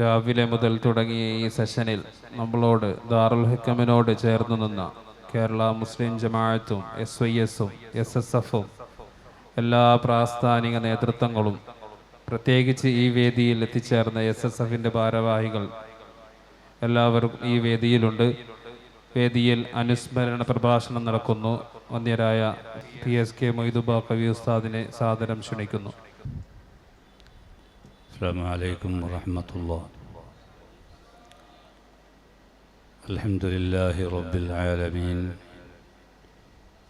രാവിലെ മുതൽ തുടങ്ങിയ ഈ സെഷനിൽ നമ്മളോട് ദാറുൽ ഹിക്കമിനോട് ചേർന്ന് നിന്ന കേരള മുസ്ലിം ജമാഅത്തും എസ് വൈ എസും എസ് എസ് എഫും എല്ലാ പ്രാസ്ഥാനിക നേതൃത്വങ്ങളും പ്രത്യേകിച്ച് ഈ വേദിയിൽ എത്തിച്ചേർന്ന എസ് എസ് എഫിന്റെ ഭാരവാഹികൾ എല്ലാവരും ഈ വേദിയിലുണ്ട്. വേദിയിൽ അനുസ്മരണ പ്രഭാഷണം നടക്കുന്നു. വന്യരായ പി എസ് കെ മൊയ്തുബ കവി ഉസ്താദിനെ സാദരം ക്ഷണിക്കുന്നു. السلام عليكم ورحمة الله الحمد لله رب العالمين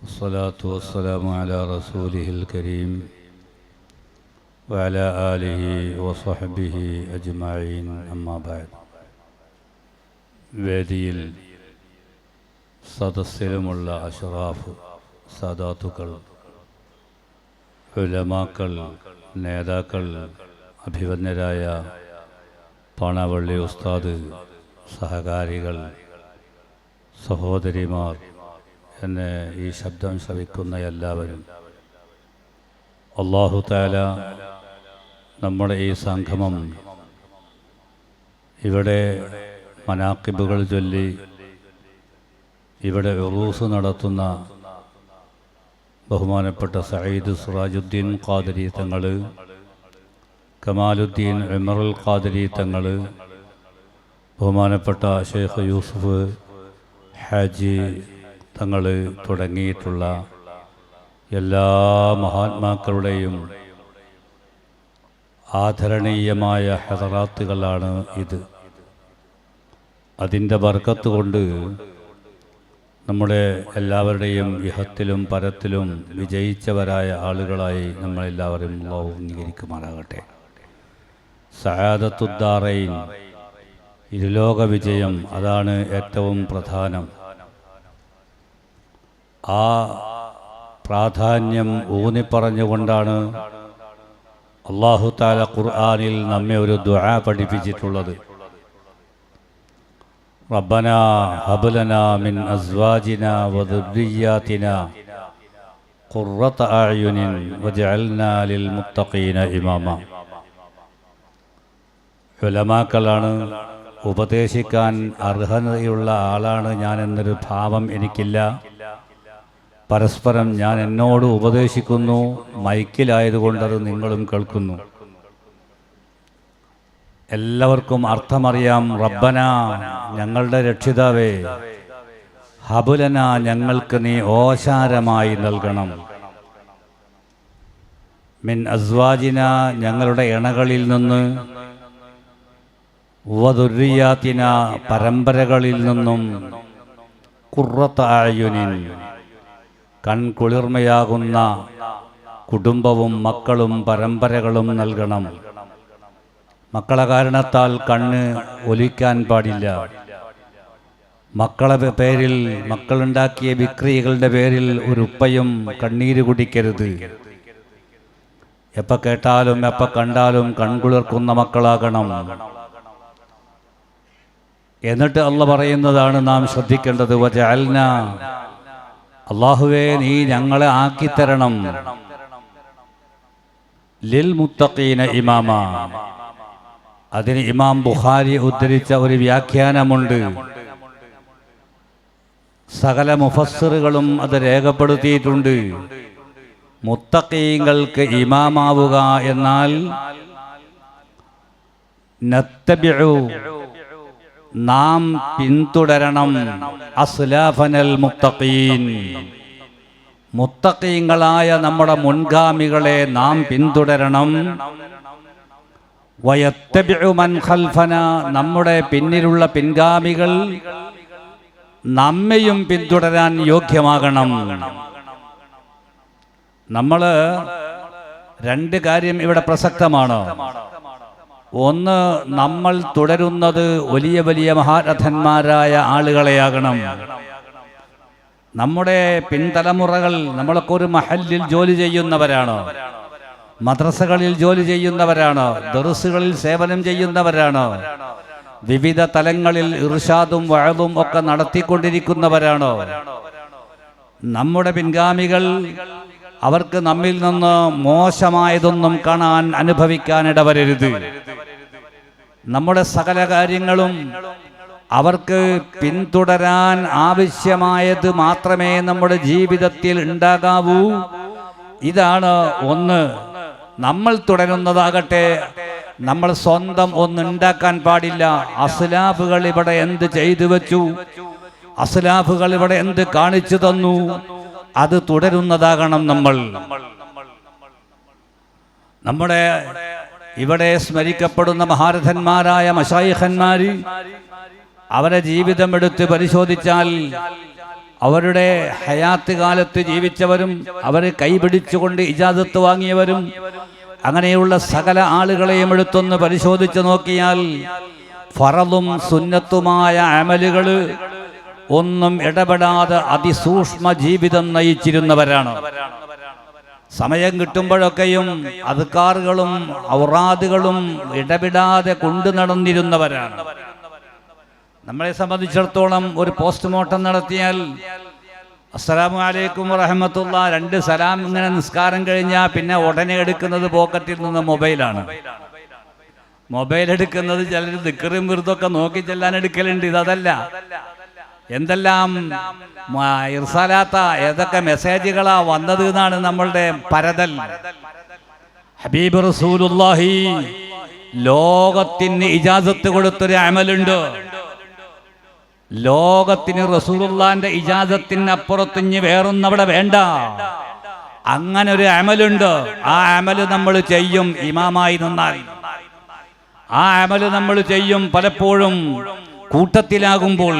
والصلاة والسلام على رسوله الكريم وعلى آله وصحبه أجمعين أما بعد വേദിയിൽ സദസ്സിലുമുള്ള അഷറാഫ് സാദാത്തുക്കൾ ഉലമാക്കൾ നേതാക്കൾ അഭിവന്യരായ പാണാവള്ളി ഉസ്താദ് സഹകാരികൾ സഹോദരിമാർ എന്നെ ഈ ശബ്ദം ശ്രവിക്കുന്ന എല്ലാവരും. അള്ളാഹു താല നമ്മുടെ ഈ സംഗമം ഇവിടെ മനാക്കിബുകൾ ചൊല്ലി ഇവിടെ ഉറൂസ് നടത്തുന്ന ബഹുമാനപ്പെട്ട സയ്യിദ് സുറാജുദ്ദീൻ ഖാദരി തങ്ങൾ കമാലുദ്ദീൻ ഉമറുൽ ഖാദരി തങ്ങൾ ബഹുമാനപ്പെട്ട ഷെയ്ഖ് യൂസുഫ് ഹാജി തങ്ങൾ തുടങ്ങിയിട്ടുള്ള എല്ലാ മഹാത്മാക്കളുടെയും ആദരണീയമായ ഹെതറാത്തുകളാണ് ഇത്. അതിന്റെ വർക്കത്ത് കൊണ്ട് നമ്മുടെ എല്ലാവരുടെയും ഇഹത്തിലും പരത്തിലും വിജയിച്ചവരായ ആളുകളായി നമ്മളെല്ലാവരും അള്ളാഹു അംഗീകരിക്കുമാറാകട്ടെ. സയാദത്തുദ്ദാറൈൻ ഇരുലോക വിജയം അതാണ് ഏറ്റവും പ്രധാനം. ആ പ്രാധാന്യം ഊന്നിപ്പറഞ്ഞുകൊണ്ടാണ് അള്ളാഹു താല ഖുർആാനിൽ നമ്മെ ഒരു ദുആ പഠിപ്പിച്ചിട്ടുള്ളത്. റബ്ബന ഹബുലന മിൻ അസ്വാജിന വദുബ്രിയാതിന ഖുർറത അയുനിൻ വജഅൽനാ ലിൽ മുത്തഖീന ഇമാമ. ഉലമാക്കളാണ്. ഉപദേശിക്കാൻ അർഹതയുള്ള ആളാണ് ഞാൻ എന്നൊരു ഭാവം എനിക്കില്ല. പരസ്പരം ഞാൻ എന്നോട് ഉപദേശിക്കുന്നു. മൈക്കിലായതുകൊണ്ടത് നിങ്ങളും കേൾക്കുന്നു. എല്ലാവർക്കും അർത്ഥമറിയാം. റബ്ബന ഞങ്ങളുടെ രക്ഷിതാവേ ഹബുലന ഞങ്ങൾക്ക് നീ ഓശാരമായി നൽകണം. മിൻ അസ്വാജിന ഞങ്ങളുടെ ഇണകളിൽ നിന്ന് വധുര്യാത്തിന പരമ്പരകളിൽ നിന്നും കുറത്തായുനിൻ കൺകുളിർമയാകുന്ന കുടുംബവും മക്കളും പരമ്പരകളും നൽകണം. മക്കളെ കാരണത്താൽ കണ്ണ് ഒലിക്കാൻ പാടില്ല. മക്കളെ പേരിൽ മക്കളുണ്ടാക്കിയ വിക്രികളുടെ പേരിൽ ഒരു ഉപ്പയും കണ്ണീര് കുടിക്കരുത്. എപ്പ കേട്ടാലും എപ്പ കണ്ടാലും കൺകുളിർക്കുന്ന മക്കളാകണം. എന്നിട്ട് അല്ല പറയുന്നതാണ് നാം ശ്രദ്ധിക്കേണ്ടത്. വജഅൽന. അള്ളാഹുവേ നീ ഞങ്ങളെ ആക്കിത്തരണം. ലിൽ മുത്തഖീന ഇമാമ. അതിന് ഇമാം ബുഖാരി ഉദ്ധരിച്ച ഒരു വ്യാഖ്യാനമുണ്ട്. സകല മുഫസ്സിറുകളും അത് രേഖപ്പെടുത്തിയിട്ടുണ്ട്. മുത്തക്കീങ്ങൾക്ക് ഇമാമാവുക എന്നാൽ നത്തബിഉ നാം പിന്തുടരണം. അസ്ലാഫനൽ മുത്തഖീൻ. മുത്തഖീങ്ങളായ നമ്മുടെ മുൻഗാമികളെ നാം പിന്തുടരണം. വയത്തബിഉ മൻ ഖൽഫന നമ്മുടെ പിന്നിലുള്ള പിൻഗാമികൾ നമ്മയും പിന്തുടരാൻ യോഗ്യമാകണം. നമ്മൾ രണ്ട് കാര്യം ഇവിടെ പ്രസക്തമാണ്? ഒന്ന് നമ്മൾ തുടരുന്നത് വലിയ വലിയ മഹാരഥന്മാരായ ആളുകളെയാകണം. നമ്മുടെ പിൻതലമുറകൾ നമ്മളൊക്കെ ഒരു മഹലിൽ ജോലി ചെയ്യുന്നവരാണ്? മദ്രസകളിൽ ജോലി ചെയ്യുന്നവരാണ്? ദർസുകളിൽ സേവനം ചെയ്യുന്നവരാണ്? വിവിധ തലങ്ങളിൽ ഇർഷാദും വഴതും ഒക്കെ നടത്തിക്കൊണ്ടിരിക്കുന്നവരാണ്? നമ്മുടെ പിൻഗാമികൾ അവർക്ക് നമ്മിൽ നിന്ന് മോശമായതൊന്നും കാണാൻ അനുഭവിക്കാൻ ഇടവരരുത്. നമ്മുടെ സകല കാര്യങ്ങളും അവർക്ക് പിന്തുടരാൻ ആവശ്യമായത് മാത്രമേ നമ്മുടെ ജീവിതത്തിൽ ഉണ്ടാകാവൂ. ഇതാണ് ഒന്ന്. നമ്മൾ തുടരുന്നതാകട്ടെ നമ്മൾ സ്വന്തം ഒന്നുണ്ടാക്കാൻ പാടില്ല. അസ്ലാഫുകൾ ഇവിടെ എന്ത് ചെയ്തു വെച്ചു? അസ്ലാഫുകൾ ഇവിടെ എന്ത് കാണിച്ചു തന്നു? അത് തുടരുന്നതാകണം നമ്മൾ. നമ്മുടെ ഇവിടെ സ്മരിക്കപ്പെടുന്ന മഹാരഥന്മാരായ മഷായിഖന്മാർ അവരെ ജീവിതം എടുത്ത് പരിശോധിച്ചാൽ അവരുടെ ഹയാത്ത് കാലത്ത് ജീവിച്ചവരും അവരെ കൈപിടിച്ചുകൊണ്ട് ഇജാദത്ത് വാങ്ങിയവരും അങ്ങനെയുള്ള സകല ആളുകളെയും എടുത്തൊന്ന് പരിശോധിച്ചു നോക്കിയാൽ ഫറലും സുന്നത്തുമായ അമലുകൾ ഒന്നും ഇടപെടാതെ അതിസൂക്ഷ്മ ജീവിതം നയിച്ചിരുന്നവരാണ്. സമയം കിട്ടുമ്പോഴൊക്കെയും അതുക്കാറുകളും ഔറാദുകളും ഇടപെടാതെ കൊണ്ടു നടന്നിരുന്നവരാണ്. നമ്മളെ സംബന്ധിച്ചിടത്തോളം ഒരു പോസ്റ്റ്മോർട്ടം നടത്തിയാൽ അസ്സലാമു അലൈക്കും വറഹമത്തുള്ള രണ്ട് സലാം ഇങ്ങനെ നിസ്കാരം കഴിഞ്ഞാൽ പിന്നെ ഉടനെ എടുക്കുന്നത് പോക്കറ്റിൽ നിന്ന് മൊബൈലാണ്. മൊബൈൽ എടുക്കുന്നത് ചിലർ ദിക്കറും വിറുതൊക്കെ നോക്കി ചെല്ലാൻ എടുക്കലുണ്ട് ഇതല്ല. എന്തെല്ലാം ഇർസാലാത്ത ഏതൊക്കെ മെസ്സേജുകളാ വന്നത് എന്നാണ് നമ്മളുടെ പരതൽ. ഹബീബ് റസൂലുള്ളാഹി ലോകത്തിന് ഇജാസത്ത് കൊടുത്തൊരു അമലുണ്ട്. ലോകത്തിന് റസൂലുള്ളാന്റെ ഇജാസത്തിന് അപ്പുറത്തിഞ്ഞ് വേറൊന്നും അവിടെ വേണ്ട. അങ്ങനെ ഒരു അമലുണ്ട്. ആ അമൽ നമ്മൾ ചെയ്യും ഇമാമായി നിന്നാൽ. ആ അമൽ നമ്മൾ ചെയ്യും പലപ്പോഴും കൂട്ടത്തിലാകുമ്പോൾ.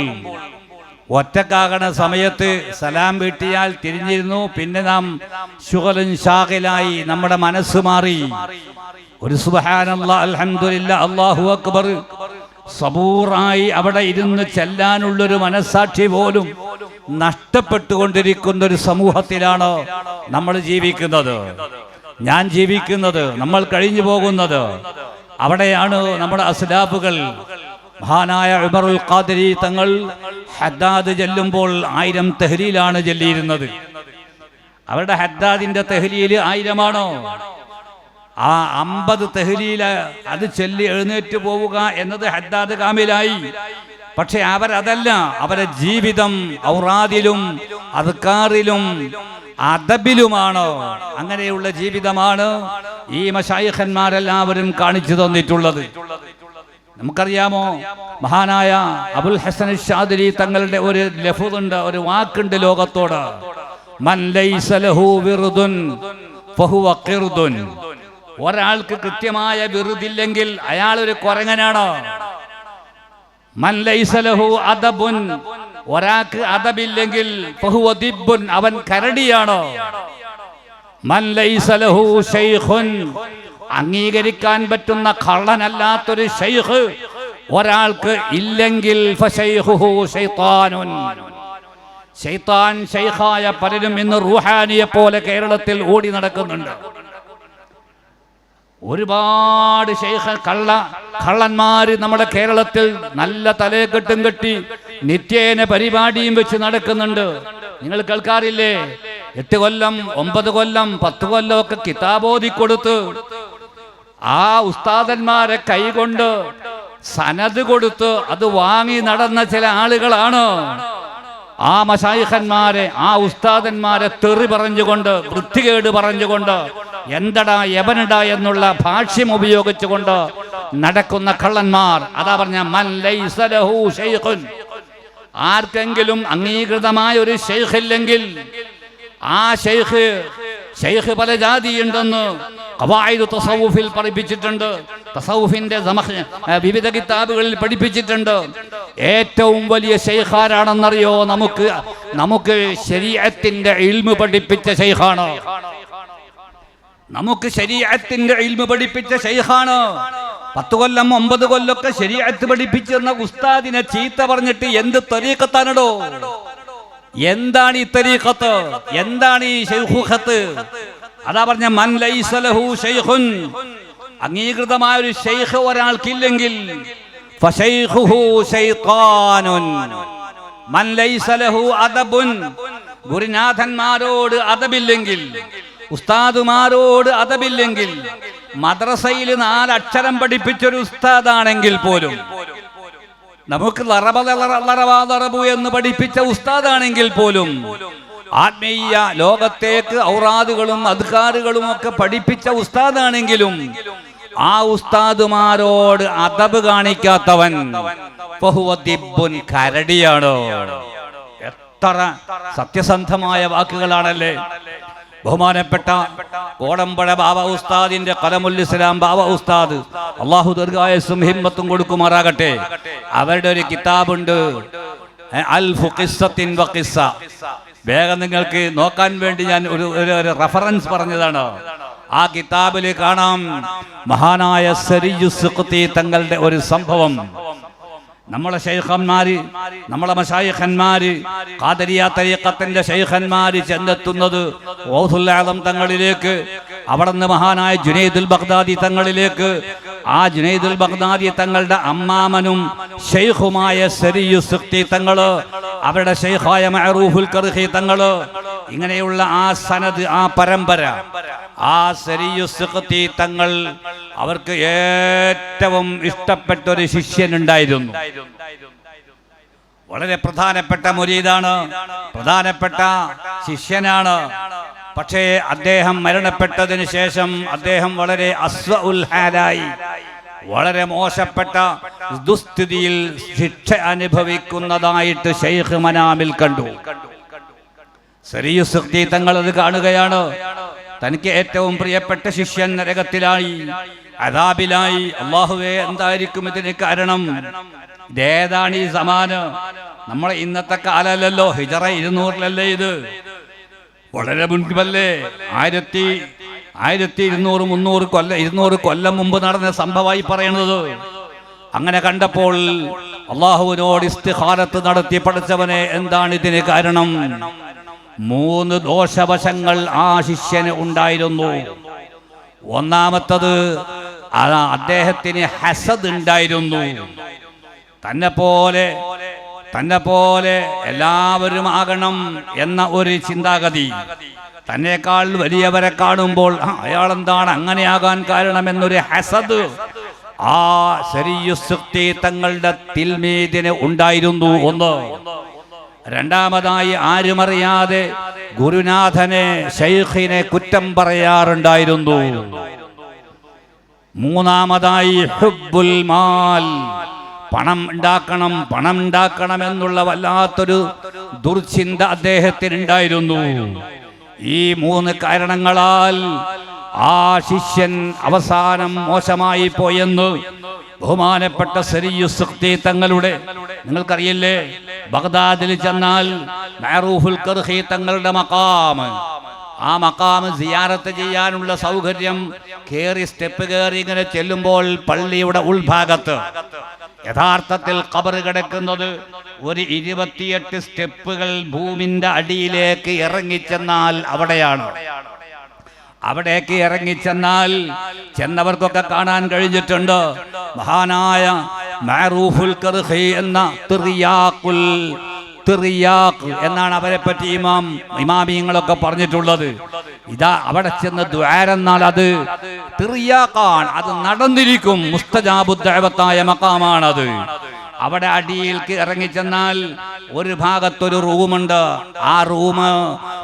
ഒറ്റക്കാകണ സമയത്ത് സലാം വീട്ടിയാൽ തിരിഞ്ഞിരുന്നു. പിന്നെ നാം ശുഗലൻ ഷാഹിലായി നമ്മുടെ മനസ്സ് മാറി. ഒരു അല്ലാഹു അക്ബർ. സബൂറായി അവിടെ ഇരുന്ന് ചെല്ലാനുള്ളൊരു മനസ്സാക്ഷി പോലും നഷ്ടപ്പെട്ടുകൊണ്ടിരിക്കുന്ന ഒരു സമൂഹത്തിലാണ് നമ്മൾ ജീവിക്കുന്നത്. ഞാൻ ജീവിക്കുന്നത് നമ്മൾ കഴിഞ്ഞു പോകുന്നത്. അവിടെയാണ് നമ്മുടെ അസ്ലാബുകൾ മഹാനായ ഉമറുൽ ഖാദിരി തങ്ങൾ ഹദ്ദാദ് ചെല്ലുമ്പോൾ ആയിരം തെഹ്ലീലാണ് ചെല്ലിയിരുന്നത്. അവരുടെ ഹദ്ദാദിന്റെ തെഹ്ലീൽ ആയിരമാണോ? ആ അമ്പത് തെഹ്ലീൽ അത് ചെല്ലി എഴുന്നേറ്റ് പോവുക എന്നത് ഹദ്ദാദ് കാമിലായി. പക്ഷെ അവരതല്ല അവരെ ജീവിതം ഔറാദിലും അദ്കാറിലും അദബിലുമാണ്? അങ്ങനെയുള്ള ജീവിതമാണ് ഈ മഷായിഖന്മാരെല്ലാവരും കാണിച്ചു തന്നിട്ടുള്ളത്. നമുക്കറിയാമോ? മഹാനായ അബുൽ ഹസൻ ഷാദിരി തങ്ങളുടെ ഒരു ലഫുണ്ട് ഒരു വാക്കുണ്ട് ലോകത്തോട്. ഒരാൾക്ക് കൃത്യമായ വിറുതില്ലെങ്കിൽ അയാൾ ഒരു കുരങ്ങനാണ് അദബുൻ. ഒരാൾക്ക് ദിബ്ബുൻ. അവൻ കരടിയാണ്? അംഗീകരിക്കാൻ പറ്റുന്ന കള്ളനല്ലാത്തൊരു ഷെയ്ഖ് ഒരാൾക്ക് ഇല്ലെങ്കിൽ പലരും ഇന്ന് റുഹാനിയെ പോലെ കേരളത്തിൽ ഓടി നടക്കുന്നുണ്ട്. ഒരുപാട് കള്ള കള്ളന്മാര് നമ്മുടെ കേരളത്തിൽ നല്ല തലയെക്കെട്ടും കെട്ടി നിത്യേന പരിപാടിയും വെച്ച് നടക്കുന്നുണ്ട്. നിങ്ങൾ കേൾക്കാറില്ലേ? എട്ട് കൊല്ലം ഒമ്പത് കൊല്ലം പത്ത് കൊല്ലം ഒക്കെ കിതാബോധി കൊടുത്ത് ആ ഉസ്താദന്മാരെ കൈകൊണ്ട് സനത് കൊടുത്ത് അത് വാങ്ങി നടന്ന ചില ആളുകളാണ്. ആ മഷായിഖന്മാരെ ആ ഉസ്താദന്മാരെ തെറി പറഞ്ഞുകൊണ്ട് വൃത്തികേട് പറഞ്ഞുകൊണ്ട് എന്തടാ യവനടാ എന്നുള്ള ഭാഷ്യം ഉപയോഗിച്ചുകൊണ്ട് നടക്കുന്ന കള്ളന്മാർ. അതാ പറഞ്ഞ ആർക്കെങ്കിലും അംഗീകൃതമായ ഒരു ഷെയ്ഖ് ഇല്ലെങ്കിൽ ആ ഷെയ്ഖ് ഷെയ്ഖ് പല ജാതിയുണ്ടെന്ന് ഖവായിദ് തസൗഫിൽ പഠിപ്പിച്ചിട്ടുണ്ട്. തസൗഫിന്റെ വിവിധ കിതാബുകളിൽ പഠിപ്പിച്ചിട്ടുണ്ട്. ഏറ്റവും വലിയ ഷെയ്ഖാരാണെന്നറിയോ നമുക്ക് നമുക്ക് ശരീരത്തിന്റെ ഇൽമു പഠിപ്പിച്ച ഷെയ്ഖാണ് നമുക്ക് ശരീരത്തിന്റെ ഇൽമു പഠിപ്പിച്ച ഷെയ്ഖാണ് പത്ത് കൊല്ലം ഒമ്പത് കൊല്ലമൊക്കെ ശരീരത്ത് പഠിപ്പിച്ചിരുന്ന ഉസ്താദിനെ ചീത്ത പറഞ്ഞിട്ട് എന്ത് തെരീക്കത്താനടോ എന്താണ് ഈ തരീഖത്ത്? എന്താണ് ഈ ശൈഖുഖത്ത്? അതാ പറഞ്ഞ മൻ ലൈസലഹു അംഗീകൃതമായ ഒരു ഷെയ്ഖ് ഒരാൾക്കില്ലെങ്കിൽ മൻ ലൈസലഹു അദബുൻ. ഗുരുനാഥന്മാരോട് അതബില്ലെങ്കിൽ ഉസ്താദുമാരോട് അതബില്ലെങ്കിൽ മദ്രസയിൽ നാലക്ഷരം പഠിപ്പിച്ചൊരു ഉസ്താദാണെങ്കിൽ പോലും നമുക്ക് ലറബ ലറബു എന്ന് പഠിപ്പിച്ച ഉസ്താദാണെങ്കിൽ പോലും ആത്മീയ ലോകത്തേക്ക് ഔറാദുകളും അധികാറുകളും ഒക്കെ പഠിപ്പിച്ച ഉസ്താദാണെങ്കിലും ആ ഉസ്താദുമാരോട് അതബ് കാണിക്കാത്തവൻ കരടിയാണോ? എത്ര സത്യസന്ധമായ വാക്കുകളാണല്ലേ? ബഹുമാനപ്പെട്ട കോടമ്പഴ ബാബ ഉസ്താദിന്റെ കലമുൽ ഇസ്ലാം ബാബ ഉസ്താദ് അള്ളാഹു ദീർഘായസും ഹിമ്മത്തും കൊടുക്കുമാറാകട്ടെ. അവരുടെ ഒരു കിതാബുണ്ട് അൽ. വേഗം നിങ്ങൾക്ക് നോക്കാൻ വേണ്ടി ഞാൻ ഒരു ഒരു- റെഫറൻസ് പറഞ്ഞതാണ്. ആ കിതാബിൽ കാണാം. മഹാനായ സരിയുസുഖത്തി തങ്ങളുടെ ഒരു സംഭവം. നമ്മളെ ശൈഖന്മാര് നമ്മളെ മഷായിഖന്മാര് ഖാദരിയ തരീഖത്തിന്റെ ശൈഖന്മാര് ചെന്നെത്തുന്നത് ഓസുല്ലാദം തങ്ങളിലേക്ക് അവിടെ നിന്ന് മഹാനായ ജുനൈദുൽ ബഗ്ദാദി തങ്ങളിലേക്ക് ആ ജുനൈദുൽ ബഗ്ദാദി തങ്ങളുടെ അമ്മാമനും ഷെയ്ഖുമായ സരിയു സുഖ്തി തങ്ങൾ അവരുടെ ഷെയ്ഖായ മഅറൂഫുൽ കർഹി തങ്ങൾ ഇങ്ങനെയുള്ള ആ സനദ് ആ പരമ്പര ആ സരിയു സുഖ്തി തങ്ങൾ അവർക്ക് ഏറ്റവും ഇഷ്ടപ്പെട്ട ഒരു ശിഷ്യനുണ്ടായിരുന്നു. വളരെ പ്രധാനപ്പെട്ട മുരീദാണ് പ്രധാനപ്പെട്ട ശിഷ്യനാണ്. പക്ഷേ അദ്ദേഹം മരണപ്പെട്ടതിന് ശേഷം അദ്ദേഹം വളരെ അസ്വ ഉൽഹാലായി വളരെ മോശപ്പെട്ട ദുസ്ഥിതിയിൽ ശിക്ഷ അനുഭവിക്കുന്നതായിട്ട് ഷെയ്ഖ് മനാമിൽ കണ്ടു. സരിയുസുക്തി തങ്ങൾ അത് കാണുകയാണ്. തനിക്ക് ഏറ്റവും പ്രിയപ്പെട്ട ശിഷ്യൻ നരകത്തിലായി അതാബിലായി അള്ളാഹുവേ എന്തായിരിക്കും ഇതിന് കാരണം? ഇതേതാണ് ഈ സമാന്? നമ്മളെ ഇന്നത്തെ കാലല്ലല്ലോ ഹിജറ ഇരുന്നൂറിലല്ലേ ഇത്? വളരെ മുൻപല്ലേ? ആയിരത്തി ആയിരത്തി ഇരുന്നൂറ് മുന്നൂറ് കൊല്ല ഇരുന്നൂറ് കൊല്ലം മുമ്പ് നടന്ന സംഭവമായി പറയണത്. അങ്ങനെ കണ്ടപ്പോൾ അള്ളാഹുവിനോട് ഇസ്തിഹാരത്ത് നടത്തി പഠിച്ചവനെ എന്താണ് ഇതിന് കാരണം? മൂന്ന് ദോഷവശങ്ങൾ ആ ശിഷ്യന് ഉണ്ടായിരുന്നു. ഒന്നാമത്തത് അദ്ദേഹത്തിന് ഹസദ് ഉണ്ടായിരുന്നു. തന്നെ പോലെ തന്നെ പോലെ എല്ലാവരും ആകണം എന്ന ഒരു ചിന്താഗതി. തന്നെക്കാൾ വലിയവരെ കാണുമ്പോൾ അയാൾ എന്താണ് അങ്ങനെയാകാൻ കാരണമെന്നൊരു ഹസദ് ആ ശരീയുസുക്തി തങ്ങളുടെ തിൽമീതിന് ഉണ്ടായിരുന്നു ഒന്ന്. രണ്ടാമതായി ആരുമറിയാതെ ഗുരുനാഥനെ ഷെയ്ഖിനെ കുറ്റം പറയാറുണ്ടായിരുന്നു. മൂന്നാമതായി ഹുബുൽ മാൽ. പണം ഉണ്ടാക്കണം പണം ഉണ്ടാക്കണം എന്നുള്ള വല്ലാത്തൊരു ദുർചിന്ത അദ്ദേഹത്തിന് ഉണ്ടായിരുന്നു ഈ മൂന്ന് കാരണങ്ങളാൽ ആ ശിഷ്യൻ അവസാനം മോശമായി പോയെന്ന് ബഹുമാനപ്പെട്ട സരിയുസുക്തി തങ്ങളുടെ നിങ്ങൾക്കറിയില്ലേ? ബഗ്ദാദിൽ ചെന്നാൽ മഅറൂഫുൽ കർഹി തങ്ങളുടെ മക്കാമ് ആ മക്കാമ് സിയാറത്ത് ചെയ്യാനുള്ള സൗകര്യം കേറി സ്റ്റെപ്പ് കയറി ഇങ്ങനെ ചെല്ലുമ്പോൾ പള്ളിയുടെ ഉൾഭാഗത്ത്. യഥാർത്ഥത്തിൽ കബർ കിടക്കുന്നത് ഒരു ഇരുപത്തിയെട്ട് സ്റ്റെപ്പുകൾ ഭൂമിന്റെ അടിയിലേക്ക് ഇറങ്ങിച്ചെന്നാൽ അവിടെയാണ്. അവിടേക്ക് ഇറങ്ങിച്ചെന്നാൽ ചെന്നവർക്കൊക്കെ കാണാൻ കഴിഞ്ഞിട്ടുണ്ട്. മഹാനായ മാറൂഫുൽ എന്ന തിറിയാക്കുൽ എന്നാണ് അവരെ പറ്റി ഇമാം ഇമാമിയങ്ങളൊക്കെ പറഞ്ഞിട്ടുള്ളത്. ഇതാ അവിടെ ചെന്ന് ദ്വാരെന്നാൽ അത് തിറിയാക്കാൻ അത് നടന്നിരിക്കും. മുസ്തജാബുദ്ദായ മക്കാമാണത് അവിടെ ഇറങ്ങി ഇറങ്ങിച്ചെന്നാൽ ഒരു ഭാഗത്തൊരു റൂമുണ്ട്. ആ റൂം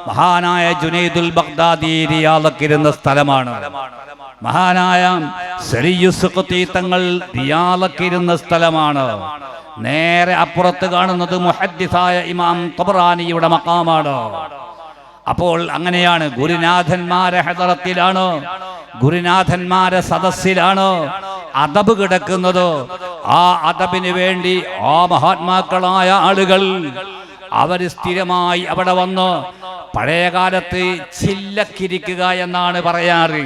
മഹാനായ ജുനൈദുൽ ബഗ്ദാദി റിയാലക്കിരുന്ന സ്ഥലമാണ്. മഹാനായ സരിയുസുഖത്തി തങ്ങൾ ദിയാലക്കിരുന്ന സ്ഥലമാണ്. നേരെ അപ്പുറത്ത് കാണുന്നത് മുഹദ്ദിസായ ഇമാം തബറാനിയുടെ മക്കാമാണ് അപ്പോൾ അങ്ങനെയാണ് ഗുരുനാഥന്മാരെ ഹദറത്തിലാണ് ഗുരുനാഥന്മാരെ സദസ്സിലാണ് അതബ് കിടക്കുന്നത്. ആ അതബിന് വേണ്ടി ആ മഹാത്മാക്കളായ ആളുകൾ അവർ സ്ഥിരമായി അവിടെ വന്ന് പഴയ കാലത്ത് ചില്ലക്കിരിക്കുക എന്നാണ് പറയാറ്.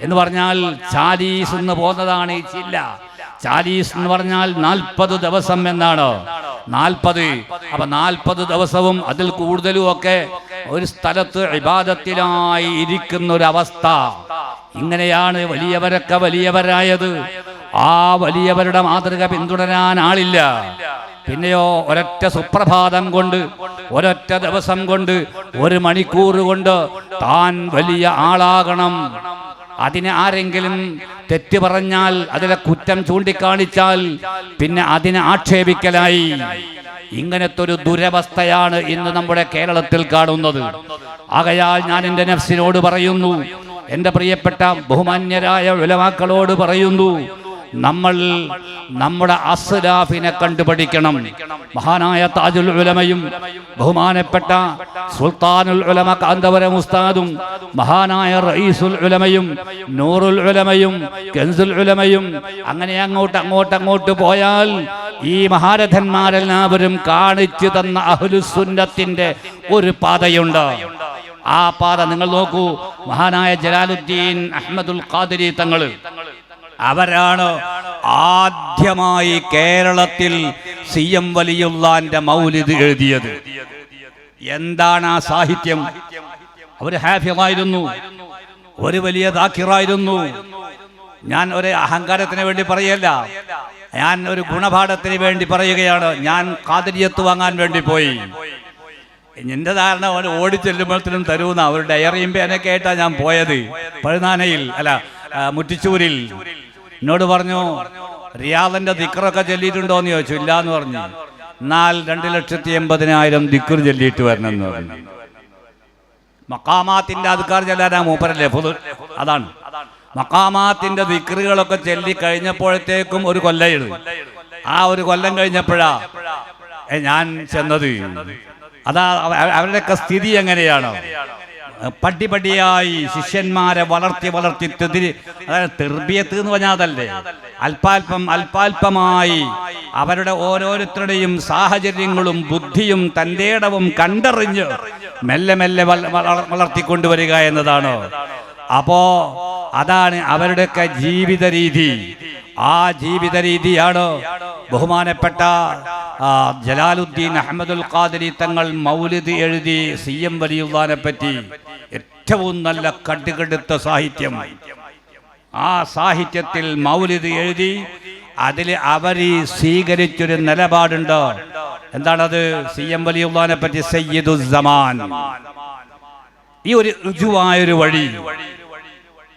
എന്ന് പറഞ്ഞാൽ ചാലീസ് എന്ന് പോകുന്നതാണ് ഈ ചില്ല. ചാലീസ് എന്ന് പറഞ്ഞാൽ നാൽപ്പത് ദിവസം എന്നാണ്? നാൽപ്പത്. അപ്പൊ നാൽപ്പത് ദിവസവും അതിൽ കൂടുതലും ഒക്കെ ഒരു സ്ഥലത്ത് വിവാദത്തിലായി ഇരിക്കുന്ന ഒരു അവസ്ഥ ഇങ്ങനെയാണ് വലിയവരൊക്കെ വലിയവരായത്. ആ വലിയവരുടെ മാതൃക പിന്തുടരാൻ ആളില്ല. പിന്നെയോ ഒരൊറ്റ സുപ്രഭാതം കൊണ്ട് ഒരൊറ്റ ദിവസം കൊണ്ട് ഒരു മണിക്കൂർ കൊണ്ട് താൻ വലിയ ആളാകണം. അതിനെ ആരെങ്കിലും തെറ്റ് പറഞ്ഞാൽ അതിലെ കുറ്റം ചൂണ്ടിക്കാണിച്ചാൽ പിന്നെ അതിനെ ആക്ഷേപിക്കലായി. ഇങ്ങനത്തെ ഒരു ദുരവസ്ഥയാണ് ഇന്ന് നമ്മുടെ കേരളത്തിൽ കാണുന്നത്. ആകയാൽ ഞാൻ എന്റെ നഫ്സിനോട് പറയുന്നു എന്റെ പ്രിയപ്പെട്ട ബഹുമാന്യരായ ഉലമാക്കളോട് പറയുന്നു നമ്മൾ നമ്മുടെ അസ്ലാഫിനെ കണ്ടുപഠിക്കണം. മഹാനായ താജുൽ ഉലമയും ബഹുമാനപ്പെട്ട സുൽത്താനുൽ ഉലമ കാന്തപുര ഉസ്താദും മഹാനായ റയീസുൽ ഉലമയും നൂറുൽ ഉലമയും കെൻസുൽ ഉലമയും അങ്ങനെ അങ്ങോട്ട് അങ്ങോട്ട് അങ്ങോട്ട് പോയാൽ ഈ മഹാരഥന്മാരെല്ലാവരും കാണിച്ചു തന്ന അഹുലുസുന്നത്തിന്റെ ഒരു പാതയുണ്ട്. ആ പാത നിങ്ങൾ നോക്കൂ. മഹാനായ ജലാലുദ്ദീൻ അഹമ്മദുൽ ഖാദിരി തങ്ങൾ അവരാണ് ആദ്യമായി കേരളത്തിൽ സി എം വലിയുള്ളാന്റെ മൗലിദ് എഴുതിയത്. എന്താണ് ആ സാഹിത്യം? അവർ ഹാഫിളായിരുന്നു. ഒരു വലിയ ദാഖിറായിരുന്നു. ഞാൻ ഒരു അഹങ്കാരത്തിന് വേണ്ടി പറയല്ല. ഞാൻ ഒരു ഗുണപാഠത്തിന് വേണ്ടി പറയുകയാണ്. ഞാൻ കാതിരിയത്ത് വാങ്ങാൻ വേണ്ടി പോയി. എന്റെ ധാരണ അവൻ ഓടിച്ചെല്ലുമ്പോഴത്തേനും തരുമെന്ന് അവരുടെ ഡയറിയും പേനൊക്കെ ആയിട്ടാണ് ഞാൻ പോയത്. പഴുനാനയിൽ അല്ല മുറ്റിച്ചൂരിൽ. എന്നോട് പറഞ്ഞു റിയാദന്റെ ദിക്കറൊക്കെ ചൊല്ലിയിട്ടുണ്ടോ എന്ന് ചോദിച്ചു. ഇല്ല എന്ന് പറഞ്ഞു. എന്നാൽ രണ്ട് ലക്ഷത്തി എൺപതിനായിരം ദിക്കർ ചൊല്ലിയിട്ട് വരണം എന്ന് പറഞ്ഞു. മക്കാമാത്തിന്റെ അധികാർ ചെല്ലാനാ മൂപ്പരല്ലേ പൊതു അതാണ്. മക്കാമാത്തിന്റെ ദിക്കറുകളൊക്കെ ചൊല്ലി കഴിഞ്ഞപ്പോഴത്തേക്കും ഒരു കൊല്ലം ആ ഒരു കൊല്ലം കഴിഞ്ഞപ്പോഴാ ഞാൻ ചെന്നത്. അതാ അവ- അവരുടെയൊക്കെ സ്ഥിതി എങ്ങനെയാണ്? പടിപടിയായി ശിഷ്യന്മാരെ വളർത്തി വളർത്തി തെതിരി അതായത് തെർബിയത്ത് എന്ന് പറഞ്ഞാൽ അതല്ലേ? അല്പാൽപം അല്പാൽപമായി അവരുടെ ഓരോരുത്തരുടെയും സാഹചര്യങ്ങളും ബുദ്ധിയും തന്റെ ഇടവും കണ്ടറിഞ്ഞ് മെല്ലെ മെല്ലെ വള- വള- വളർത്തിക്കൊണ്ടുവരിക എന്നതാണ്? അപ്പോ അതാണ് അവരുടെയൊക്കെ ജീവിത രീതി. ആ ജീവിത രീതിയാണ്? ബഹുമാനപ്പെട്ട ജലാലുദ്ദീൻ അഹമ്മദുൽ ഖാദരി തങ്ങൾ മൗലിദ് എഴുതി സി എം വലിയുള്ളാനെ പറ്റി ഏറ്റവും നല്ല കണ്ടുകെടുത്ത സാഹിത്യം. ആ സാഹിത്യത്തിൽ മൗലിത് എഴുതി അതിൽ അവർ സ്വീകരിച്ചൊരു നിലപാടുണ്ട്? എന്താണത്? സി എം വലിയുള്ളാനെ പറ്റി സയ്യിദുസമാൻ ഈ ഒരു ഋജുവായൊരു വഴി.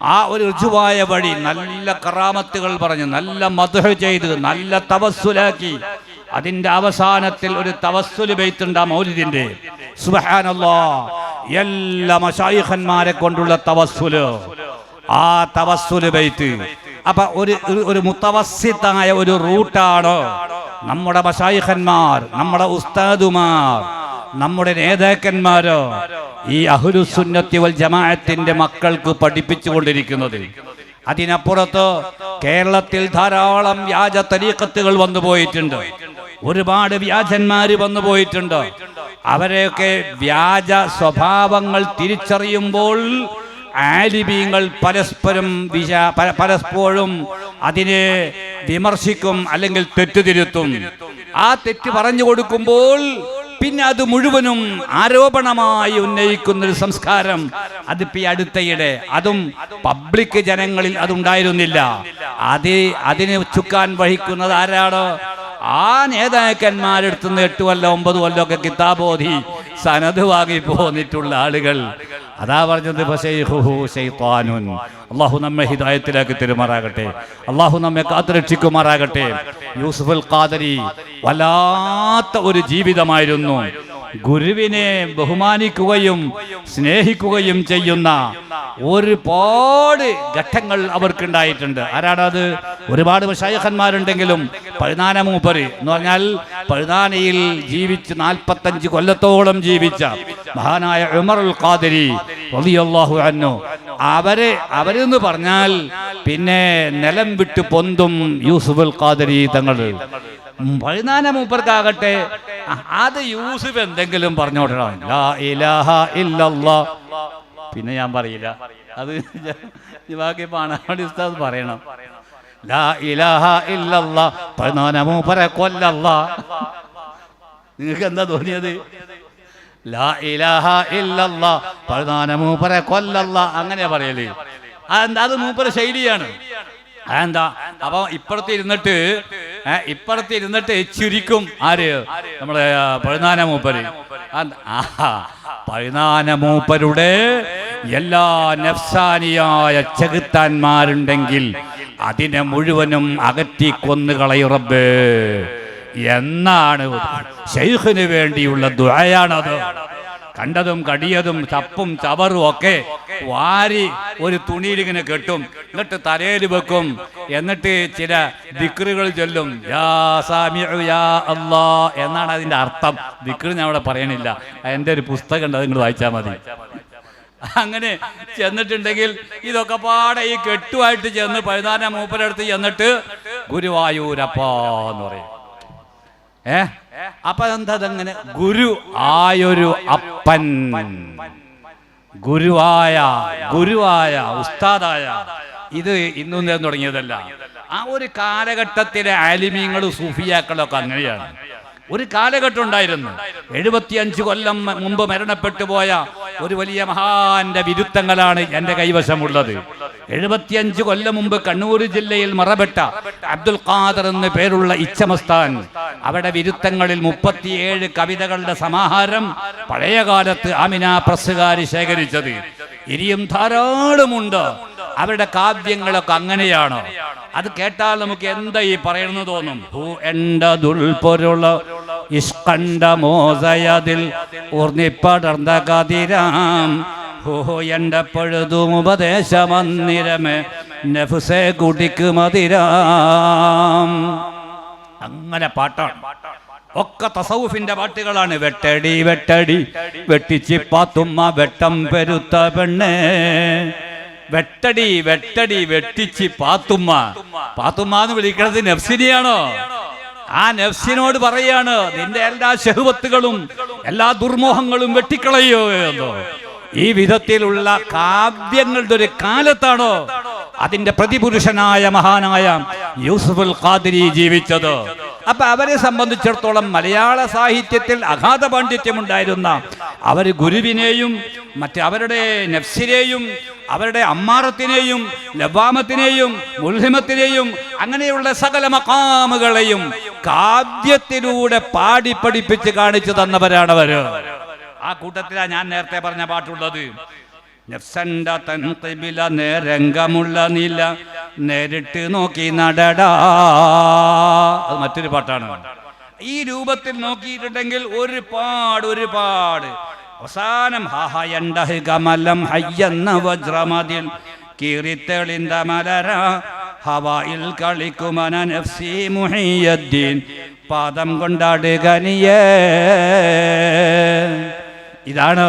ആ ഒരു ഋജുവായ വഴി നല്ല കറാമത്തുകൾ പറഞ്ഞ് നല്ല മധുഹ ചെയ്ത് നല്ല തവസ്സുലാക്കി അതിന്റെ അവസാനത്തിൽ ഒരു തവസ്സുൽ ബെയ്ത്തുണ്ട് ആ മൗലിദിന്റെ. സുബഹാനല്ലോ. എല്ലാ മഷായിഖന്മാരെ കൊണ്ടുള്ള തവസ്സുൽ ആ തവസ്സുൽ ബെയ്ത്ത് അപ്പൊ ഒരു ഒരു- മുത്തവസ്യത്തായ ഒരു റൂട്ടാണ്? നമ്മുടെ മഷായിഖന്മാർ നമ്മുടെ ഉസ്താദുമാർ നമ്മുടെ നേതാക്കന്മാരോ ഈ അഹുലുസുന്നത്തി വൽ ജമാഅത്തിന്റെ മക്കൾക്ക് പഠിപ്പിച്ചുകൊണ്ടിരിക്കുന്നത്. അതിനപ്പുറത്ത് കേരളത്തിൽ ധാരാളം വ്യാജ തരീക്കത്തുകൾ വന്നു പോയിട്ടുണ്ട്. ഒരുപാട് വ്യാജന്മാര് വന്നു പോയിട്ടുണ്ട്. അവരെയൊക്കെ വ്യാജ സ്വഭാവങ്ങൾ തിരിച്ചറിയുമ്പോൾ ആലിബീങ്ങൾ പരസ്പരം വിശ പര- പരസ്പരം അതിനെ വിമർശിക്കും അല്ലെങ്കിൽ തെറ്റുതിരുത്തും. ആ തെറ്റ് പറഞ്ഞു കൊടുക്കുമ്പോൾ പിന്നെ അത് മുഴുവനും ആരോപണമായി ഉന്നയിക്കുന്ന ഒരു സംസ്കാരം അതിപ്പോ അടുത്തയിടെ. അതും പബ്ലിക് ജനങ്ങളിൽ അതുണ്ടായിരുന്നില്ല. അത് അതിനെ ചുക്കാൻ വഹിക്കുന്നത് ആരാണ് ആ നേതാക്കന്മാരെടുത്ത് നിന്ന് എട്ട് കൊല്ലം ഒമ്പത് കൊല്ലം ഒക്കെ കിതാബോധി സനത് വാങ്ങി പോന്നിട്ടുള്ള ആളുകൾ. അതാ പറഞ്ഞത്. അള്ളാഹു നമ്മെ ഹിതായത്തിലേക്ക് തിരുമാറാകട്ടെ. അള്ളാഹു നമ്മെ കാത്തുരക്ഷിക്കുമാറാകട്ടെ. യൂസുഫുൽ ഖാദരി വല്ലാത്ത ഒരു ജീവിതമായിരുന്നു. ഗുരുവിനെ ബഹുമാനിക്കുകയും സ്നേഹിക്കുകയും ചെയ്യുന്ന ഒരുപാട് ഘട്ടങ്ങൾ അവർക്കുണ്ടായിട്ടുണ്ട്. ആരാണത് ഒരുപാട് മഷായഖന്മാരുണ്ടെങ്കിലും പഴുനാന എന്ന് പറഞ്ഞാൽ പഴുനാനയിൽ ജീവിച്ച് നാൽപ്പത്തഞ്ച് കൊല്ലത്തോളം ജീവിച്ച മഹാനായ ഉമറുൽ ഖാദിരി റളിയല്ലാഹു അൻഹു. അവരെ അവരെന്ന് പറഞ്ഞാൽ പിന്നെ നിലം വിട്ട് പൊന്തും യൂസുഫുൽ ഖാദിരി തങ്ങൾ. പഴുനാന മൂപ്പർക്കാകട്ടെ. അത് യൂസുഫ് എന്തെങ്കിലും പറഞ്ഞോട്ടണം പിന്നെ ഞാൻ പറയില്ല. അത് ബാക്കി പാണാടി ഉസ്താദ് പറയണം. ലാ ഇലാഹ മൂപ്പരെ കൊല്ലല്ല. നിങ്ങൾക്ക് എന്താ തോന്നിയത്? ലാ ഇലാഹ മൂപ്പരെ കൊല്ലല്ല. അങ്ങനെ പറയൽ. അതെന്താ? അത് മൂപ്പര ശൈലിയാണ്. അതെന്താ? അപ്പൊ ഇപ്പുറത്ത് ഇരുന്നിട്ട് ഇപ്പുറത്ത് ഇരുന്നിട്ട് ചുരിക്കും. ആര്? നമ്മളെ പഴുനാന മൂപ്പര്. പഴുനാന. മൂപ്പരുടെ എല്ലാ നഫ്സാനിയായ ചെകുത്താന്മാരുണ്ടെങ്കിൽ അതിനെ മുഴുവനും അകറ്റി കൊന്നുകളയുറബ് എന്നാണ് ഷെയ്ഖിന് വേണ്ടിയുള്ള ദുആയാണത്. കണ്ടതും കടിയതും ചപ്പും ചവറും ഒക്കെ വാരി ഒരു തുണിയിൽ ഇങ്ങനെ കെട്ടും. എന്നിട്ട് തലയിൽ വെക്കും. എന്നിട്ട് ചില ദിക്റുകൾ ചൊല്ലും. യാ യാ എന്നാണ് അതിന്റെ അർത്ഥം. ദിക്റ് ഞാൻ അവിടെ പറയണില്ല. എന്റെ ഒരു പുസ്തകം ഉണ്ട് നിങ്ങൾ വായിച്ചാൽ മതി. അങ്ങനെ ചെന്നിട്ടുണ്ടെങ്കിൽ ഇതൊക്കെ പാടെ ഈ കെട്ടുമായിട്ട് ചെന്ന് പഴുതാന മൂപ്പരടുത്ത് ചെന്നിട്ട് ഗുരുവായൂരപ്പ എന്ന് പറയും. ഏ? അപ്പൊ എന്താ അതങ്ങനെ ഗുരു ആയൊരു അപ്പൻ. ഗുരുവായ ഗുരുവായ ഉസ്താദായ. ഇത് ഇന്നും തുടങ്ങിയതല്ല. ആ ഒരു കാലഘട്ടത്തിലെ ആലിമീങ്ങളും സൂഫിയാക്കളും ഒക്കെ അങ്ങനെയാണ്. ഒരു കാലഘട്ടം ഉണ്ടായിരുന്നു എഴുപത്തിയഞ്ച് കൊല്ലം മുമ്പ് മരണപ്പെട്ടു പോയ ഒരു വലിയ മഹാന്റെ വിരുദ്ധങ്ങളാണ് എന്റെ കൈവശമുള്ളത്. എഴുപത്തിയഞ്ച് കൊല്ലം മുമ്പ് കണ്ണൂർ ജില്ലയിൽ മറപ്പെട്ട അബ്ദുൽ ഖാദർ എന്ന് പേരുള്ള ഇച്ചമസ്താൻ അവിടെ വിരുദ്ധങ്ങളിൽ മുപ്പത്തിയേഴ് കവിതകളുടെ സമാഹാരം പഴയ കാലത്ത് അമിന പ്രസ്സുകാരി ശേഖരിച്ചത്. ഇനിയും ധാരാളമുണ്ട്. അവരുടെ കാവ്യങ്ങളൊക്കെ അങ്ങനെയാണ്? അത് കേട്ടാൽ നമുക്ക് എന്താ ഈ പറയുന്നത് തോന്നും? ഹൂ എണ്ട ദുൽപൊരുൾ ഇഷ്കണ്ട മോസയതിൽ ഊർന്നിപ്പടർന്ന കതിരാം ഹോ എണ്ട പഴുതും ഉപദേശമന്ദിരമേ നഫ്സെ കുടിക്ക് മതിരാം. അങ്ങനെ പാട്ടാണ്. ഒക്കെ തസൗഫിന്റെ പാട്ടുകളാണ്. വെട്ടടി വെട്ടടി വെട്ടിച്ചിപ്പാത്തുമ്മ വെട്ടം പെരുത്ത പെണ്ണേ. വെട്ടടി വെട്ടടി വെട്ടിച്ച് പാത്തുമ്മ. പാത്തുമ്മ എന്ന് വിളിക്കുന്നത് നഫ്സിനെയാണോ? ആ നഫ്സിനോട് പറയാണ് നിന്റെ എല്ലാ ശഹുവത്തുകളും എല്ലാ ദുർമോഹങ്ങളും വെട്ടിക്കളയോ എന്നോ. ഈ വിധത്തിലുള്ള കാവ്യങ്ങളുടെ ഒരു കാലത്താണോ അതിന്റെ പ്രതിപുരുഷനായ മഹാനായ യൂസുഫുൽ ഖാദിരി ജീവിച്ചത്? അപ്പൊ അവരെ സംബന്ധിച്ചിടത്തോളം മലയാള സാഹിത്യത്തിൽ അഗാധ പാണ്ഡിത്യമുണ്ടായിരുന്ന അവർ ഗുരുവിനെയും മറ്റ് അവരുടെ നഫ്സിനെയും അവരുടെ അമ്മാറത്തിനെയും ലബാമത്തിനെയും മുൽഹിമത്തിനെയും അങ്ങനെയുള്ള സകല മക്കാമുകളെയും കാവ്യത്തിലൂടെ പാടി പഠിപ്പിച്ച് കാണിച്ചു തന്നവരാണവര്. ആ കൂട്ടത്തിലാ ഞാൻ നേരത്തെ പറഞ്ഞ പാട്ടുള്ളത്. നഫ്സണ്ട തൻകിബില നേരംഗമുള്ള നില നേരിട്ട് നോക്കി നടടാ. അത് മറ്റൊരു പാട്ടാണ്. ഈ രൂപത്തിൽ നോക്കിയിട്ടുണ്ടെങ്കിൽ ഒരുപാട് ഒരുപാട്. അവസാനം ഹാഹയണ്ടഹ് കമലം ഹയ്യെന്ന വജ്രമതിൽ കീറിത്തെളിന്ത മലര ഹവായിൽ കളിക്കുമന നഫ്സി മുഹിയദ്ദീൻ. പാദം കൊണ്ടാടുകനിയേ. ഇതാണ്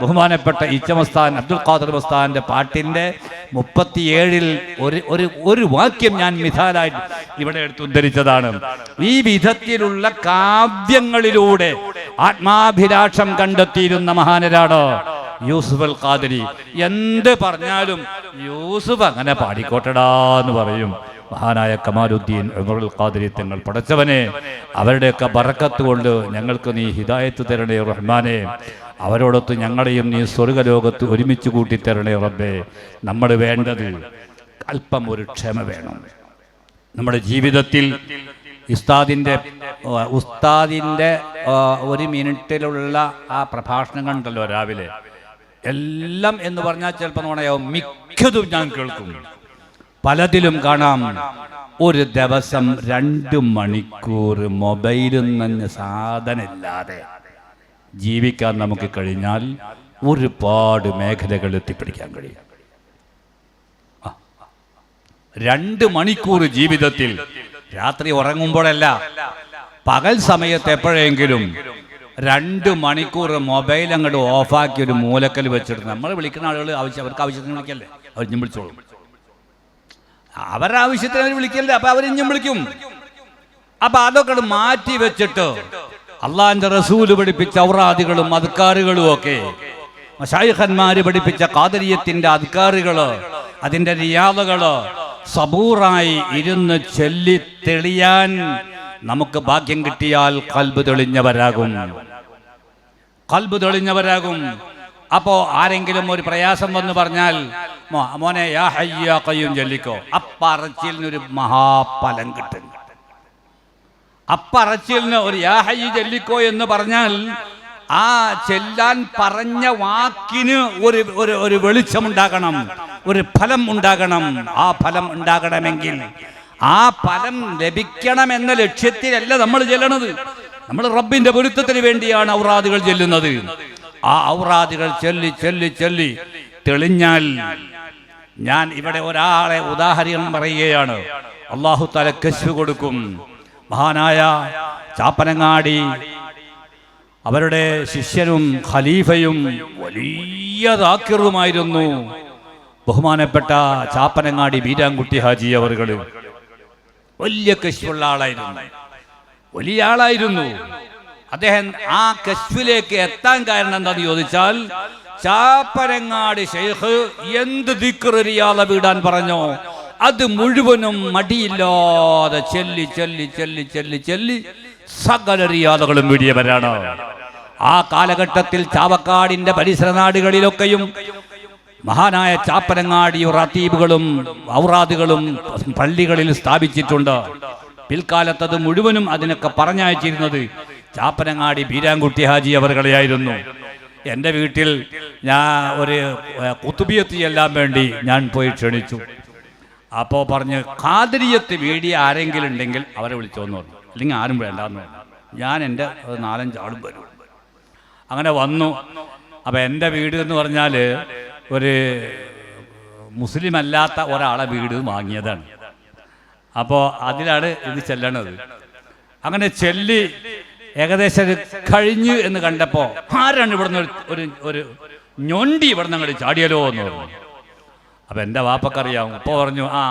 ബഹുമാനപ്പെട്ട ഇച്ചമസ്താൻ അബ്ദുൽ ഖാദർ മസ്താന്റെ പാട്ടിന്റെ മുപ്പത്തിയേഴിൽ ഒരു ഒരു ഒരു വാക്യം ഞാൻ മിഥാലായിട്ട് ഇവിടെ എടുത്ത് ഉദ്ധരിച്ചതാണ്. ഈ വിധത്തിലുള്ള കാവ്യങ്ങളിലൂടെ ആത്മാഭിലാഷം കണ്ടെത്തിയിരുന്ന മഹാനരാണ്? യൂസുഫ് അൽ ഖാദരി. എന്ത് പറഞ്ഞാലും യൂസുഫ് അങ്ങനെ പാടിക്കോട്ടടാ എന്ന് പറയും. മഹാനായ കമാലുദ്ദീൻ ഉമറുൽ ഖാദിരി തങ്ങൾ പടച്ചവനെ അവരുടെയൊക്കെ ബറക്കത്ത് കൊണ്ട് ഞങ്ങൾക്ക് നീ ഹിദായത്ത് തരണേ റഹ്മാനെ. അവരോടൊത്ത് ഞങ്ങളെയും നീ സ്വർഗലോകത്ത് ഒരുമിച്ച് കൂട്ടി തരണേ റബ്ബേ. നമ്മൾ വേണ്ടത് അല്പം ഒരു ക്ഷമ വേണം. നമ്മുടെ ജീവിതത്തിൽ ഉസ്താദിന്റെ ഉസ്താദിന്റെ ഒരു മിനിറ്റിലുള്ള ആ പ്രഭാഷണം കണ്ടല്ലോ രാവിലെ. എല്ലാം എന്ന് പറഞ്ഞാൽ ചിലപ്പോൾ നുണയാവും. മിക്കതും ഞാൻ കേൾക്കും. പലതിലും കാണാം. ഒരു ദിവസം രണ്ട് മണിക്കൂർ മൊബൈലിൽ നിന്ന് സാധനമില്ലാതെ ജീവിക്കാൻ നമുക്ക് കഴിഞ്ഞാൽ ഒരുപാട് മേഖലകൾ എത്തിപ്പിടിക്കാൻ കഴിയും. രണ്ട് മണിക്കൂർ ജീവിതത്തിൽ രാത്രി ഉറങ്ങുമ്പോഴല്ല പകൽ സമയത്ത് എപ്പോഴെങ്കിലും രണ്ട് മണിക്കൂർ മൊബൈൽ അങ്ങോട്ട് ഓഫാക്കി ഒരു മൂലക്കൽ വെച്ചിട്ട് നമ്മൾ വിളിക്കുന്ന ആളുകൾ ആവശ്യം അവർക്ക് ആവശ്യത്തിന് വിളിക്കല്ലേ അവർ ഞാൻ വിളിച്ചോളും. അവരുടെ ആവശ്യത്തിന് അവർ വിളിക്കല്ലേ അപ്പൊ അവരിഞ്ഞും വിളിക്കും. അപ്പൊ അതൊക്കെ മാറ്റി വെച്ചിട്ട് അള്ളാന്റെ റസൂൽ പഠിപ്പിച്ച ഔറാദികളും അധികാരികളും ഒക്കെ മഷായിഖന്മാര് പഠിപ്പിച്ച കാതരീയത്തിന്റെ അധികാരികൾ അതിന്റെ റിയാദകൾ സബൂറായി ഇരുന്ന് ചൊല്ലി തെളിയാൻ നമുക്ക് ഭാഗ്യം കിട്ടിയാൽ കൽബ് തെളിഞ്ഞവരാകും. കൽബ് തെളിഞ്ഞവരാകും. അപ്പോ ആരെങ്കിലും ഒരു പ്രയാസം വന്നു പറഞ്ഞാൽ മോനെ യാ കയ്യും ചൊല്ലിക്കോ അപ്പറച്ചിലിനൊരു മഹാഫലം കിട്ടും. അപ്പറച്ചിലിന് ഒരു യാ ഹയ്യ ചൊല്ലിക്കോ എന്ന് പറഞ്ഞാൽ ആ ചെല്ലാൻ പറഞ്ഞ വാക്കിന് ഒരു ഒരു ഒരു വെളിച്ചമുണ്ടാകണം ഒരു ഫലം ഉണ്ടാകണം. ആ ഫലം ഉണ്ടാകണമെങ്കിൽ ആ ഫലം ലഭിക്കണം എന്ന ലക്ഷ്യത്തിലല്ല നമ്മൾ ചെല്ലണത്. നമ്മൾ റബ്ബിന്റെ പൊരുത്തത്തിന് വേണ്ടിയാണ് ഔറാദുകൾ ചെല്ലുന്നത്. ആ ഔറാദികൾ ചൊല്ലി ചൊല്ലി ചൊല്ലി തെളിഞ്ഞാൽ ഞാൻ ഇവിടെ ഒരാളെ ഉദാഹരണം പറയുകയാണ്. അള്ളാഹു തല കശു കൊടുക്കും. മഹാനായ ചാപ്പനങ്ങാടി അവരുടെ ശിഷ്യനും ഖലീഫയും വലിയ ദാക്കിറുമായിരുന്നു. ബഹുമാനപ്പെട്ട ചാപ്പനങ്ങാടി വീരാൻകുട്ടി ഹാജി അവർകൾ വലിയ കശുള്ള ആളായിരുന്നു. വലിയ ആളായിരുന്നു. അദ്ദേഹം ആ കശ്വിലേക്ക് എത്താൻ കാരണം എന്താണെന്ന് ചോദിച്ചാൽ ചാപ്പരങ്ങാടി ഷെയ്ഖ് എന്ത് ദിക്കറിയാതെ വിടാൻ പറഞ്ഞോ? അത് മുഴുവനും മടിയില്ലാതെ ചെല്ലി ചെല്ലി ചെല്ലി ചെല്ലി ചെല്ലി സകല റിയാദകളും വീടിയവരാണ്. ആ കാലഘട്ടത്തിൽ ചാവക്കാടിന്റെ പരിസര നാടുകളിലൊക്കെയും മഹാനായ ചാപ്പനങ്ങാടി റത്തീബുകളും ഔറാദുകളും പള്ളികളിൽ സ്ഥാപിച്ചിട്ടുണ്ട്. പിൽക്കാലത്ത് അത് മുഴുവനും അതിനൊക്കെ പറഞ്ഞയച്ചിരുന്നത് ചാപ്പനങ്ങാടി ബീരാൻകുട്ടി ഹാജി അവർകളെയായിരുന്നു എന്റെ വീട്ടിൽ ഞാൻ ഒരു കുത്തുബിയത്ത് ചെല്ലാൻ വേണ്ടി ഞാൻ പോയി ക്ഷണിച്ചു. അപ്പോൾ പറഞ്ഞ് കാതിരിയത്ത് വീടിയ ആരെങ്കിലും ഉണ്ടെങ്കിൽ അവരെ വിളിച്ചോന്ന് പറഞ്ഞു. അല്ലെങ്കിൽ ആരും വേണ്ടെന്ന് പറഞ്ഞു. ഞാൻ എന്റെ നാലഞ്ച് ആളും വരും. അങ്ങനെ വന്നു. അപ്പോൾ എന്റെ വീട് എന്ന് പറഞ്ഞാൽ ഒരു മുസ്ലിം അല്ലാത്ത ഒരാളെ വീട് വാങ്ങിയതാണ്. അപ്പോൾ അതിലാണ് ഇത് ചെല്ലണത്. അങ്ങനെ ചെല്ലി ഏകദേശം കഴിഞ്ഞു എന്ന് കണ്ടപ്പോൾ ആരാണ് ഇവിടുന്ന് ഒരു- ഒരു ഞൊണ്ടി ഇവിടുന്ന് അങ്ങോട്ട് ചാടിയല്ലോ എന്ന് പറഞ്ഞു. അപ്പം എന്റെ വാപ്പക്കറിയാവും ഇപ്പൊ പറഞ്ഞു ആ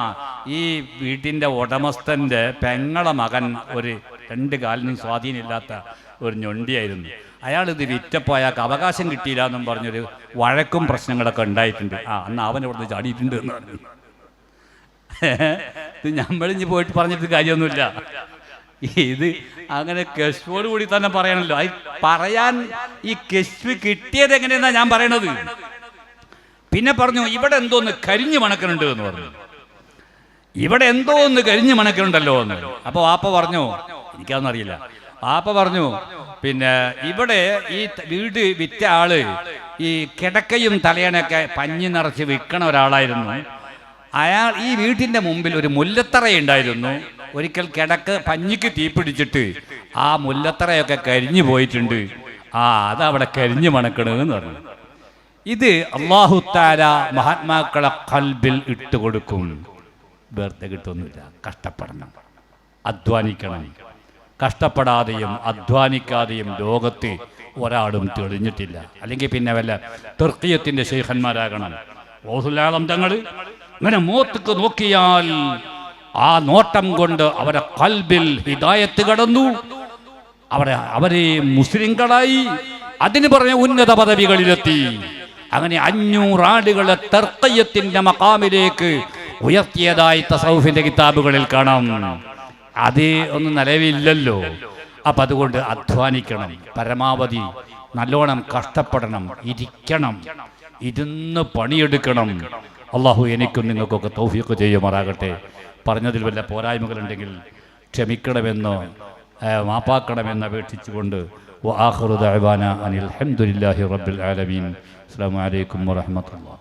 ഈ വീട്ടിന്റെ ഉടമസ്ഥന്റെ പെങ്ങളെ മകൻ ഒരു രണ്ട് കാലിനും സ്വാധീനമില്ലാത്ത ഒരു ഞൊണ്ടിയായിരുന്നു. അയാൾ ഇത് വിറ്റപ്പോൾ അയാൾക്ക് അവകാശം കിട്ടിയില്ല എന്നും പറഞ്ഞൊരു വഴക്കും പ്രശ്നങ്ങളൊക്കെ ഉണ്ടായിട്ടുണ്ട്. ആ അന്ന് അവൻ ഇവിടുന്ന് ചാടിയിട്ടുണ്ട് എന്ന് പറഞ്ഞു. ഇത് നമ്മളിഞ്ഞ് പോയിട്ട് പറഞ്ഞിട്ട് കാര്യമൊന്നുമില്ല. ഇത് അങ്ങനെ കെഷ്വോട് കൂടി തന്നെ പറയണല്ലോ അത് പറയാൻ ഈ കെഷ്വ് കിട്ടിയത് എങ്ങനെയെന്നാ ഞാൻ പറയണത്. പിന്നെ പറഞ്ഞു ഇവിടെ എന്തോ ഒന്ന് കരിഞ്ഞു മണക്കുന്നുണ്ട് എന്ന് പറഞ്ഞു. ഇവിടെ എന്തോ ഒന്ന് കരിഞ്ഞു മണക്കുന്നുണ്ടല്ലോ എന്ന്. അപ്പൊ വാപ്പ പറഞ്ഞു എനിക്കതൊന്നും അറിയില്ല. വാപ്പ പറഞ്ഞു പിന്നെ ഇവിടെ ഈ വീട് വിറ്റ ആൾ ഈ കിടക്കയും തലയണയൊക്കെ പഞ്ഞി നിറച്ച് വിൽക്കണ ഒരാളായിരുന്നു. അയാൾ ഈ വീട്ടിന്റെ മുമ്പിൽ ഒരു മുല്ലത്തറയുണ്ടായിരുന്നു. ഒരിക്കൽ കിടക്ക് പഞ്ഞിക്ക് തീപിടിച്ചിട്ട് ആ മുല്ലത്തറയൊക്കെ കരിഞ്ഞു പോയിട്ടുണ്ട്. ആ അതവിടെ കരിഞ്ഞു മണക്കണെന്ന് പറഞ്ഞു. ഇത് അള്ളാഹുത്താര മഹാത്മാക്കളെ കൽബിൽ ഇട്ട് കൊടുക്കും. വെറുതെ കിട്ടൊന്നുമില്ല. കഷ്ടപ്പെടണം. അധ്വാനിക്കണം. കഷ്ടപ്പെടാതെയും അധ്വാനിക്കാതെയും ലോകത്ത് ഒരാളും തെളിഞ്ഞിട്ടില്ല. അല്ലെങ്കിൽ പിന്നെ വല്ല തുർക്കിയത്തിന്റെ ശേഖന്മാരാകണം. ഓസുലാളം തങ്ങൾ ഇങ്ങനെ മൂത്തക്ക് നോക്കിയാൽ ആ നോട്ടം കൊണ്ട് അവരെ കൽബിൽ ഹിദായത്ത് കടന്നു. അവരെ അവരെ മുസ്ലിങ്ങളായി അതിന് പറഞ്ഞ ഉന്നത പദവികളിലെത്തി. അങ്ങനെ അഞ്ഞൂറാടുകളെ തെർക്കയ്യത്തിന്റെ മക്കാമിലേക്ക് ഉയർത്തിയതായി തസൗഫിന്റെ കിതാബുകളിൽ കാണാം. അത് ഒന്നും നിലവില്ലല്ലോ അപ്പൊ അതുകൊണ്ട് അധ്വാനിക്കണം പരമാവധി നല്ലോണം കഷ്ടപ്പെടണം ഇരിക്കണം ഇരുന്ന് പണിയെടുക്കണം. അള്ളാഹു എനിക്കും നിങ്ങൾക്കൊക്കെ തൗഫീഖ് ചെയ്യുമാറാകട്ടെ. പറഞ്ഞതിൽ വല്ല പോരായ്മകളുണ്ടെങ്കിൽ ക്ഷമിക്കണമെന്നോ മാപ്പാക്കണമെന്ന് അപേക്ഷിച്ചുകൊണ്ട് വാഹുറുദാന അനിൽ അഹമ്മദില്ലാഹി റബ്ബിൽ ആലമീൻ. അസ്സാം വലൈക്കും വാഹമത്തല്ലാ